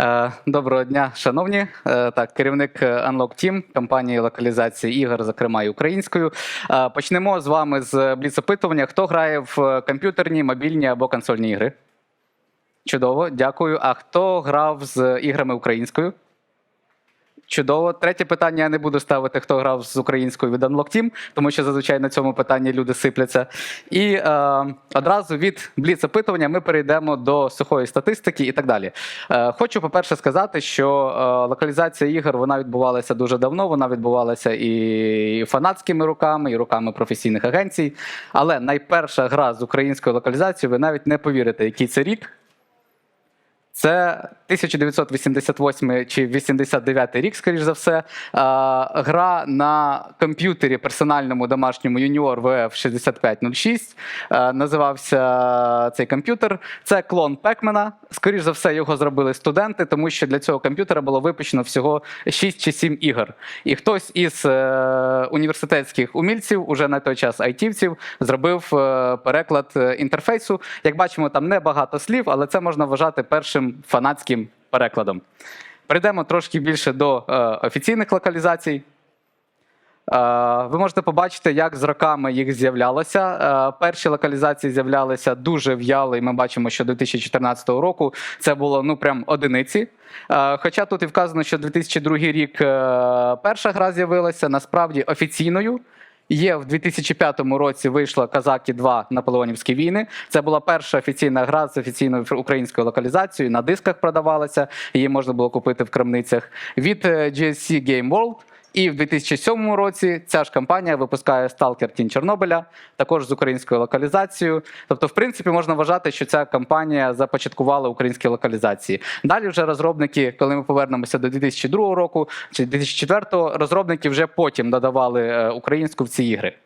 Е, Доброго дня, шановні. Е, Так, керівник е, Unlock Team, компанії локалізації ігор, зокрема і українською. Почнемо з вами з бліц-опитування. Хто грає в комп'ютерні, мобільні або консольні ігри? Чудово, дякую. А хто грав з іграми українською? Чудово. Третє питання я не буду ставити, хто грав з українською від Unlock Team, тому що зазвичай на цьому питанні люди сипляться. І е, одразу від бліц-опитування ми перейдемо до сухої статистики і так далі. Е, хочу, по-перше, сказати, що е, локалізація ігор вона відбувалася дуже давно. Вона відбувалася і фанатськими руками, і руками професійних агенцій. Але найперша гра з українською локалізацією, ви навіть не повірите, який це рік. Це 1988 чи 89 рік, скоріш за все. Гра на комп'ютері персональному домашньому Junior VF 6506. А, Називався цей комп'ютер. Це клон Пекмена. Скоріш за все, його зробили студенти, тому що для цього комп'ютера було випущено всього 6 чи 7 ігор. І хтось із е, університетських умільців, уже на той час айтівців, зробив е, переклад е, інтерфейсу. Як бачимо, там небагато слів, але це можна вважати першим фанатським перекладом. Перейдемо трошки більше до е, офіційних локалізацій. Е, Ви можете побачити, як з роками їх з'являлося. Е, Перші локалізації з'являлися дуже в'яло, і ми бачимо, що 2014 року це було ну прям одиниці. Е, Хоча тут і вказано, що 2002 рік е, перша гра з'явилася, насправді офіційною. Є в 2005 році вийшла Казаки 2 Наполеонівські війни. Це була перша офіційна гра з офіційною українською локалізацією. На дисках продавалася, її можна було купити в крамницях. Від е, GSC Game World. І в 2007 році ця ж компанія випускає Stalker Тінь Чорнобиля, також з українською локалізацією. Тобто, в принципі, можна вважати, що ця компанія започаткувала українські локалізації. Далі вже розробники, коли ми повернемося до 2002 року чи 2004, розробники вже потім додавали е, українську в ці ігри.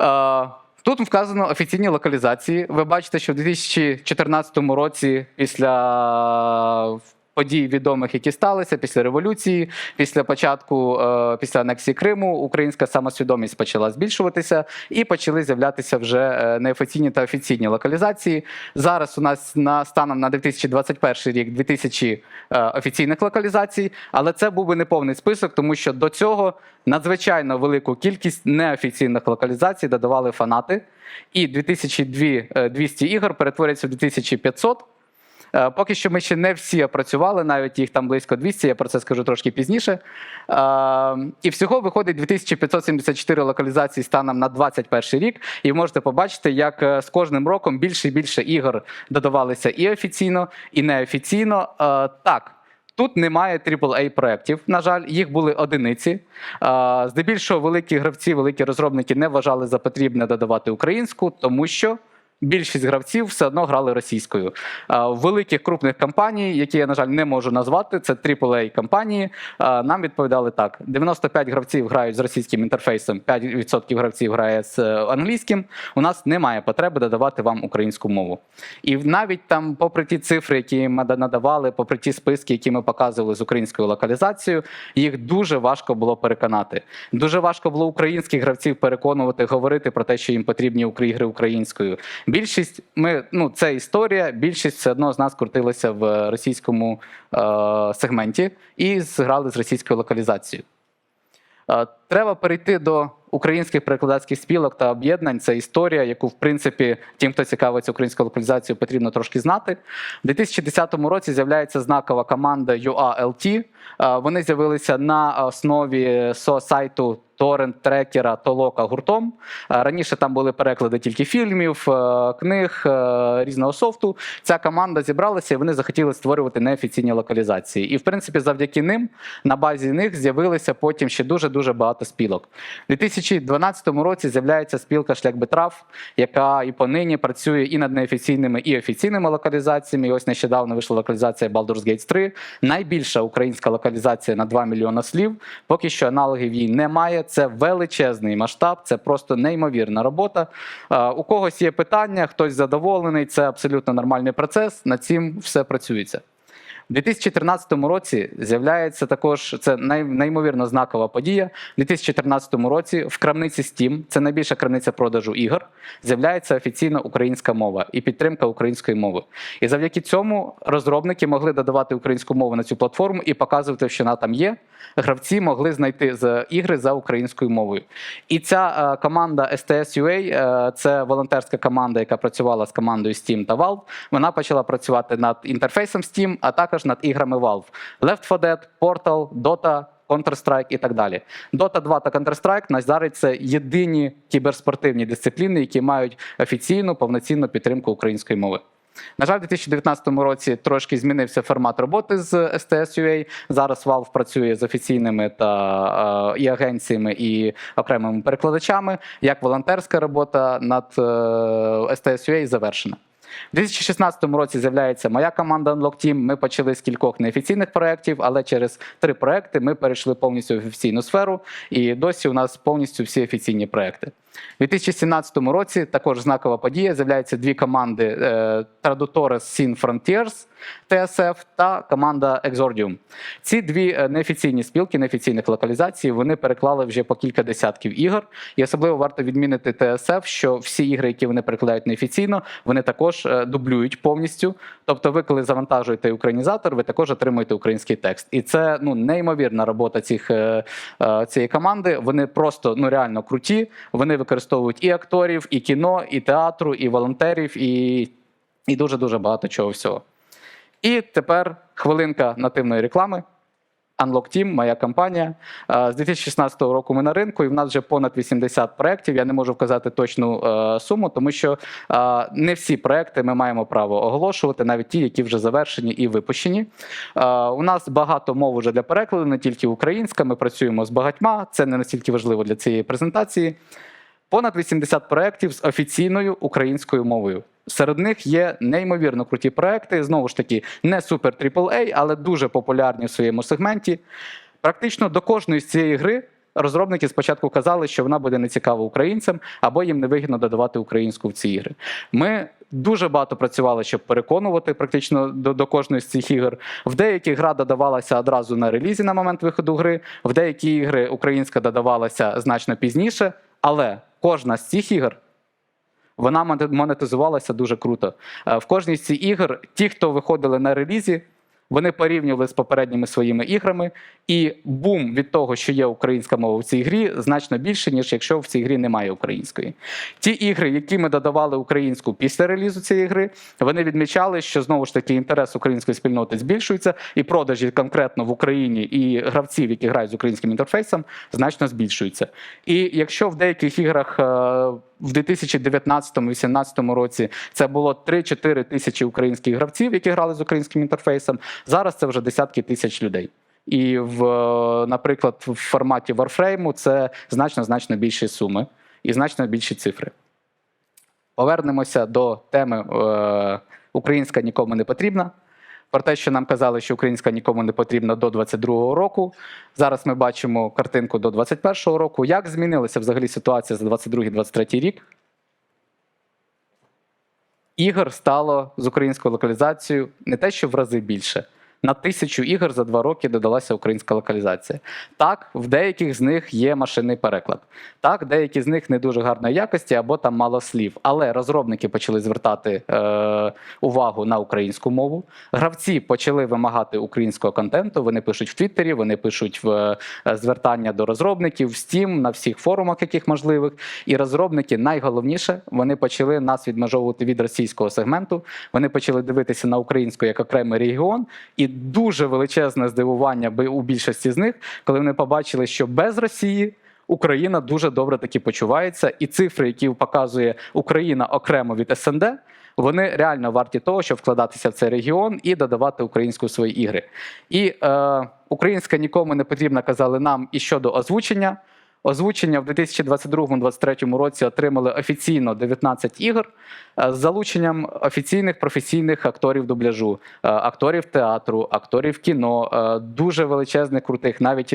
Е, Тут вказано офіційні локалізації. Ви бачите, що в 2014 році, після подій відомих, які сталися, після революції, після початку, е, після анексії Криму, українська самосвідомість почала збільшуватися і почали з'являтися вже е, неофіційні та офіційні локалізації. Зараз у нас на станом на 2021 рік 2000 е, офіційних локалізацій, але це був би неповний список, тому що до цього надзвичайно велику кількість неофіційних локалізацій додавали фанати. І 2200 ігор перетворюється в 2500. Е, Поки що ми ще не всі опрацювали, навіть їх там близько 200, я про це скажу трошки пізніше. Е, І всього виходить 2574 локалізації станом на 21 рік. І ви можете побачити, як е, з кожним роком більше і більше ігор додавалися і офіційно, і неофіційно. Так. Тут немає aaa проєктів, на жаль, їх були одиниці. Здебільшого великі гравці, великі розробники не вважали за потрібне додавати українську, тому що більшість гравців все одно грали російською. В великих крупних компаній, які я, на жаль, не можу назвати, це aaa компанії, нам відповідали так: 95 гравців грають з російським інтерфейсом, 5% гравців грає з е, англійським. У нас немає потреби додавати вам українську мову. І навіть там, попри ті цифри, які ми надавали, попри ті списки, які ми показували з українською локалізацією, їх дуже важко було переконати. Дуже важко було українських гравців переконувати, говорити про те, що їм потрібні ігри українською. Більшість ми ну це історія. Більшість все одно з нас крутилася в російському е, сегменті і зграли з російською локалізацією. Треба перейти до українських перекладацьких спілок та об'єднань. Це історія, яку, в принципі, тим, хто цікавиться українською локалізацією, потрібно трошки знати. У 2010 році з'являється знакова команда UALT. Вони з'явилися на основі сайту торрент-трекера Толока гуртом. Раніше там були переклади тільки фільмів, книг, різного софту. Ця команда зібралася і вони захотіли створювати неофіційні локалізації. І, в принципі, завдяки ним на базі них з'явилися потім ще дуже дуже багато спілок. У 2012 році з'являється спілка Шлях Бетрав, яка і понині працює і над неофіційними, і офіційними локалізаціями. І ось нещодавно вийшла локалізація Baldur's Gate 3. Найбільша українська локалізація на 2 мільйона слів. Поки що аналогів їй немає. Це величезний масштаб, це просто неймовірна робота. У когось є питання, хтось задоволений. Це абсолютно нормальний процес. Над цим все працюється. У 2014 році з'являється також це най, неймовірно знакова подія. У 2014 році в крамниці Steam, це найбільша крамниця продажу ігор, з'являється офіційна українська мова і підтримка української мови. І завдяки цьому розробники могли додавати українську мову на цю платформу і показувати, що вона там є. Гравці могли знайти ігри за українською мовою. І ця е, команда STS.UA, е, це волонтерська команда, яка працювала з командою Steam та Valve. Вона почала працювати над інтерфейсом Steam, а також над іграми Valve. Left 4 Dead, Portal, Dota, Counter-Strike і так далі. Dota 2 та Counter-Strike на зараз це єдині кіберспортивні дисципліни, які мають офіційну повноцінну підтримку української мови. На жаль, у 2019 році трошки змінився формат роботи з STS.UA. Зараз Valve працює з офіційними та е, і агенціями, і окремими перекладачами. Як волонтерська робота над е, STS.UA завершена. У 2016 році з'являється моя команда Unlock Team. Ми почали з кількох неофіційних проєктів, але через три проекти ми перейшли повністю в офіційну сферу, і досі у нас повністю всі офіційні проекти. У 2017 році також знакова подія. З'являються дві команди е, Traductores Sin Frontiers TSF та команда Exordium. Ці дві е, неофіційні спілки неофіційних локалізацій вони переклали вже по кілька десятків ігор. І особливо варто відмінити TSF, що всі ігри, які вони перекладають неофіційно, вони також е, дублюють повністю. Тобто, ви, коли завантажуєте українізатор, ви також отримуєте український текст. І це ну неймовірна робота цих цієї команди. Вони просто ну реально круті. Вони використовують і акторів, і кіно, і театру, і волонтерів, і, і дуже дуже багато чого всього. І тепер хвилинка нативної реклами. Unlock Team, моя компанія. З 2016 року ми на ринку, і в нас вже понад 80 проєктів. Я не можу вказати точну е, суму, тому що не всі проекти ми маємо право оголошувати, навіть ті, які вже завершені і випущені. У нас багато мов вже для перекладу, не тільки українська. Ми працюємо з багатьма. Це не настільки важливо для цієї презентації. Понад 80 проєктів з офіційною українською мовою. Серед них є неймовірно круті проекти, знову ж таки, не супер AAA, але дуже популярні в своєму сегменті. Практично до кожної з цієї гри розробники спочатку казали, що вона буде нецікава українцям або їм невигідно додавати українську в ці ігри. Ми дуже багато працювали, щоб переконувати практично до, до кожної з цих ігор. В деяких гра додавалася одразу на релізі на момент виходу гри, в деякі ігри українська додавалася значно пізніше, але кожна з цих ігор вона моне- монетизувалася дуже круто. Е, В кожній з цих ігор ті, хто виходили на релізі, вони порівнювали з попередніми своїми іграми, і бум від того, що є українська мова в цій грі, значно більше, ніж якщо в цій грі немає української. Ті ігри, які ми додавали українську після релізу цієї гри, вони відмічали, що знову ж таки інтерес української спільноти збільшується, і продажі конкретно в Україні і гравців, які грають з українським інтерфейсом, значно збільшуються. І якщо в деяких іграх е, в 2019-2018 році це було 3-4 тисячі українських гравців, які грали з українським інтерфейсом. Зараз це вже десятки тисяч людей. І в, наприклад, в форматі Warframe це значно значно більші суми і значно більші цифри. Повернемося до теми е, Українська нікому не потрібна. Про те, що нам казали, що українська нікому не потрібна до 22-го року. Зараз ми бачимо картинку до 21-го року. Як змінилася взагалі ситуація за 22-23 рік? Ігор стало з українською локалізацією не те, що в рази більше. На тисячу ігор за два роки додалася українська локалізація. Так, в деяких з них є машинний переклад. Так, деякі з них не дуже гарної якості або там мало слів. Але розробники почали звертати е, увагу на українську мову. Гравці почали вимагати українського контенту. Вони пишуть в Твіттері, вони пишуть в е, звертання до розробників, в Steam, на всіх форумах, яких можливих. І розробники найголовніше вони почали нас відмежовувати від російського сегменту. Вони почали дивитися на українську як окремий регіон. І дуже величезне здивування у більшості з них, коли вони побачили, що без Росії. Україна дуже добре таки почувається, і цифри, які показує Україна окремо від СНД, вони реально варті того, щоб вкладатися в цей регіон і додавати українську свої ігри. І е, українська нікому не потрібна, казали нам і щодо озвучення. Озвучення в 2022-2023 році отримали офіційно 19 ігор е, з залученням офіційних професійних акторів дубляжу, е, акторів театру, акторів кіно, е, дуже величезних крутих. Навіть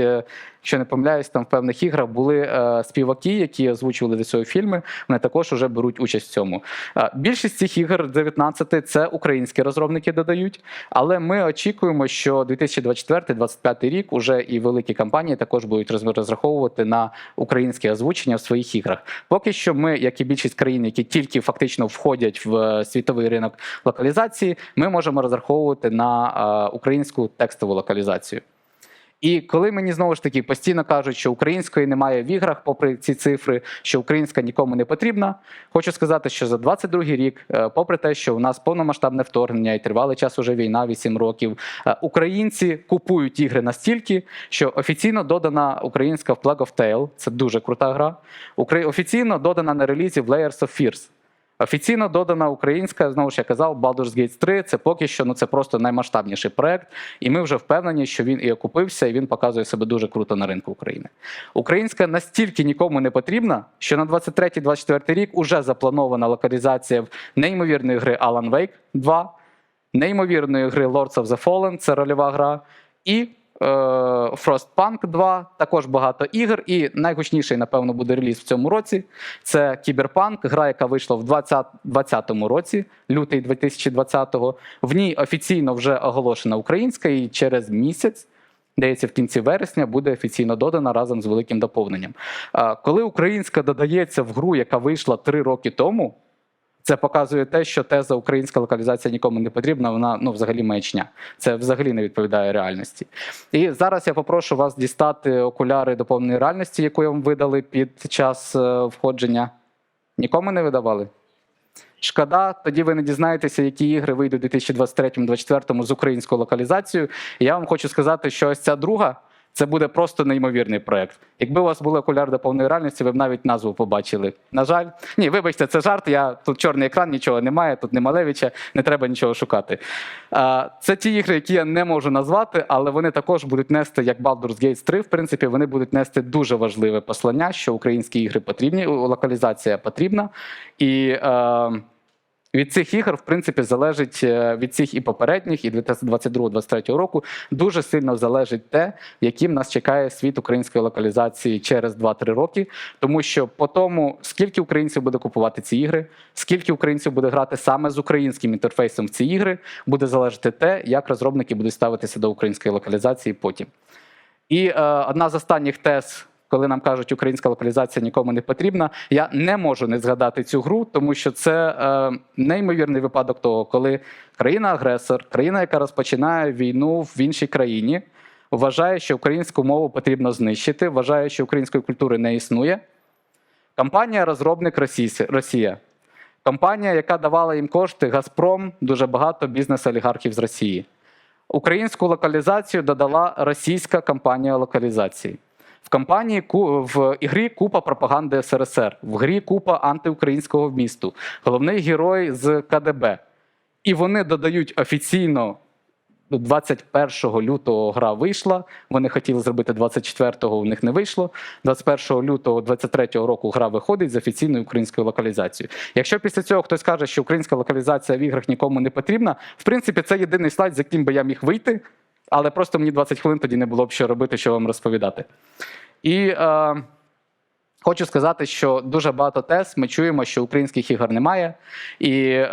Якщо не помиляюсь, там в певних іграх були е, співаки, які озвучували до цього фільми. Вони також вже беруть участь в цьому. Е, більшість цих ігор 19 це українські розробники додають, але ми очікуємо, що 2024-2025 рік уже і великі компанії також будуть розраховувати на українське озвучення в своїх іграх. Поки що, ми, як і більшість країн, які тільки фактично входять в е, світовий ринок локалізації, ми можемо розраховувати на е, українську текстову локалізацію. І коли мені знову ж таки постійно кажуть, що української немає в іграх, попри ці цифри, що українська нікому не потрібна, хочу сказати, що за 22 рік, е, попри те, що у нас повномасштабне вторгнення і тривалий час уже війна, 8 років, е, українці купують ігри настільки, що офіційно додана українська в Plague of Tale, це дуже крута гра. Офіційно додана на релізі в Layers of Fears. Офіційно додана українська, знову ж я казав, Baldur's Gate 3. Це поки що ну це просто наймасштабніший проект, і ми вже впевнені, що він і окупився, і він показує себе дуже круто на ринку України. Українська настільки нікому не потрібна, що на 23-24 рік уже запланована локалізація в неймовірної гри Alan Wake 2, неймовірної гри Lords of the Fallen, це рольова гра, і Frostpunk 2, також багато ігор. І найгучніший, напевно, буде реліз в цьому році. Це Кіберпанк, гра, яка вийшла в 2020 році, лютий 2020-го. В ній офіційно вже оголошена українська, і через місяць. Здається, в кінці вересня буде офіційно додана разом з великим доповненням. Коли українська додається в гру, яка вийшла три роки тому, це показує те, що теза українська локалізація нікому не потрібна, вона ну взагалі маячня. Це взагалі не відповідає реальності. І зараз я попрошу вас дістати окуляри доповненої реальності, яку вам видали під час е, входження. Нікому не видавали? Шкода, тоді ви не дізнаєтеся, які ігри вийдуть у 2023-2024 з українською локалізацією. І я вам хочу сказати, що ось ця друга це буде просто неймовірний проект. Якби у вас були окуляри до повної реальності, ви б навіть назву побачили. На жаль, ні, вибачте, це жарт. Я тут чорний екран, нічого немає, тут не Малевича, не треба нічого шукати. Це ті ігри, які я не можу назвати, але вони також будуть нести, як Baldur's Gate 3, в принципі, вони будуть нести дуже важливе послання, що українські ігри потрібні, локалізація потрібна. І е, від цих ігор, в принципі, залежить е, від цих і попередніх, і 2022-2023 року дуже сильно залежить те, яким нас чекає світ української локалізації через 2-3 роки. Тому що по тому, скільки українців буде купувати ці ігри, скільки українців буде грати саме з українським інтерфейсом в ці ігри, буде залежати те, як розробники будуть ставитися до української локалізації потім. І е, одна з останніх тез, коли нам кажуть, українська локалізація нікому не потрібна, я не можу не згадати цю гру, тому що це е, неймовірний випадок того, коли країна-агресор, країна, яка розпочинає війну в іншій країні, вважає, що українську мову потрібно знищити, вважає, що української культури не існує. Компанія-розробник Росія. Компанія, яка давала їм кошти, Газпром, дуже багато бізнес-олігархів з Росії. Українську локалізацію додала російська компанія локалізації. В компанії ку- в ігрі купа пропаганди СРСР, в грі купа антиукраїнського вмісту, головний герой з КДБ. І вони додають офіційно 21 лютого гра вийшла. Вони хотіли зробити 24-го, у них не вийшло. 21 лютого 23-го року гра виходить з офіційною українською локалізацією. Якщо після цього хтось каже, що українська локалізація в іграх нікому не потрібна, в принципі, це єдиний слайд, з яким би я міг вийти, але просто мені 20 хвилин тоді не було б що робити, що вам розповідати. І е, хочу сказати, що дуже багато тез ми чуємо, що українських ігор немає. І е,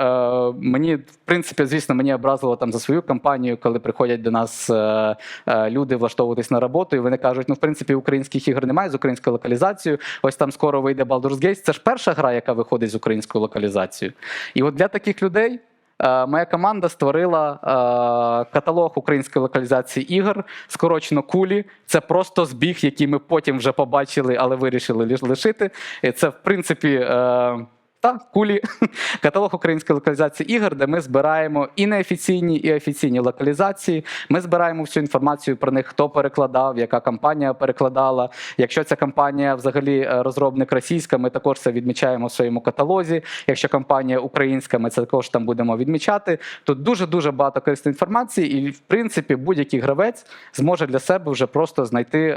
мені, в принципі, звісно, мені образило там за свою компанію, коли приходять до нас е, е, люди влаштовуватись на роботу, і вони кажуть: ну, в принципі, українських ігор немає з українською локалізацією. Ось там скоро вийде Baldur's Gate. Це ж перша гра, яка виходить з українською локалізацією. І от для таких людей. Е, Моя команда створила е, каталог української локалізації ігор, скорочено кулі. Це просто збіг, який ми потім вже побачили, але вирішили лишити. Це, в принципі, е, та кулі каталог української локалізації ігор, де ми збираємо і неофіційні, і офіційні локалізації. Ми збираємо всю інформацію про них, хто перекладав, яка компанія перекладала. Якщо ця компанія взагалі е, розробник російська, ми також це відмічаємо в своєму каталозі. Якщо компанія українська, ми це також там будемо відмічати. Тут дуже дуже багато корисної інформації, і в принципі будь-який гравець зможе для себе вже просто знайти е,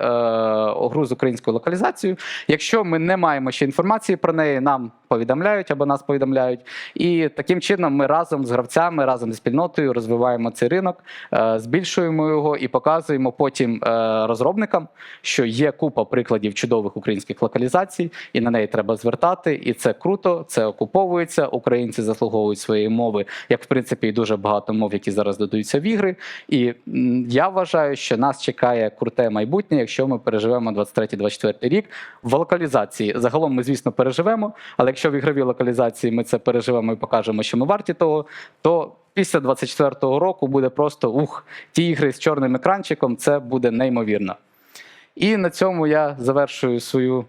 гру з українською локалізацією. Якщо ми не маємо ще інформації про неї, нам повідомляють або нас повідомляють. І таким чином ми разом з гравцями, разом зі спільнотою розвиваємо цей ринок, е, збільшуємо його і показуємо потім е, розробникам, що є купа прикладів чудових українських локалізацій, і на неї треба звертати. І це круто, це окуповується. Українці заслуговують своєї мови, як в принципі і дуже багато мов, які зараз додаються в ігри. І я вважаю, що нас чекає круте майбутнє, якщо ми переживемо 23-24 рік в локалізації. Загалом ми, звісно, переживемо, але якщо в ігровій локалізації ми це переживемо і покажемо, що ми варті того, то після 24-го року буде просто ух, ті ігри з чорним екранчиком, це буде неймовірно. І на цьому я завершую свою.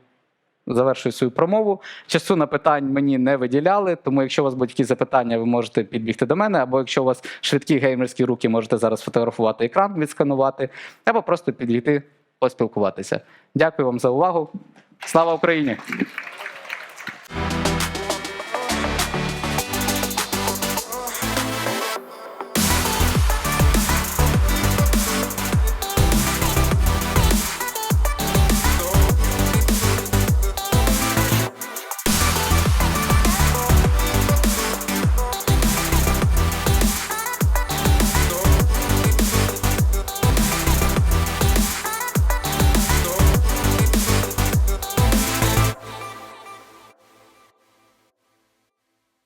Завершую свою промову. Часу на питань мені не виділяли, тому якщо у вас будуть якісь запитання, ви можете підбігти до мене, або якщо у вас швидкі геймерські руки, можете зараз фотографувати екран, відсканувати, або просто підійти поспілкуватися. Дякую вам за увагу. Слава Україні!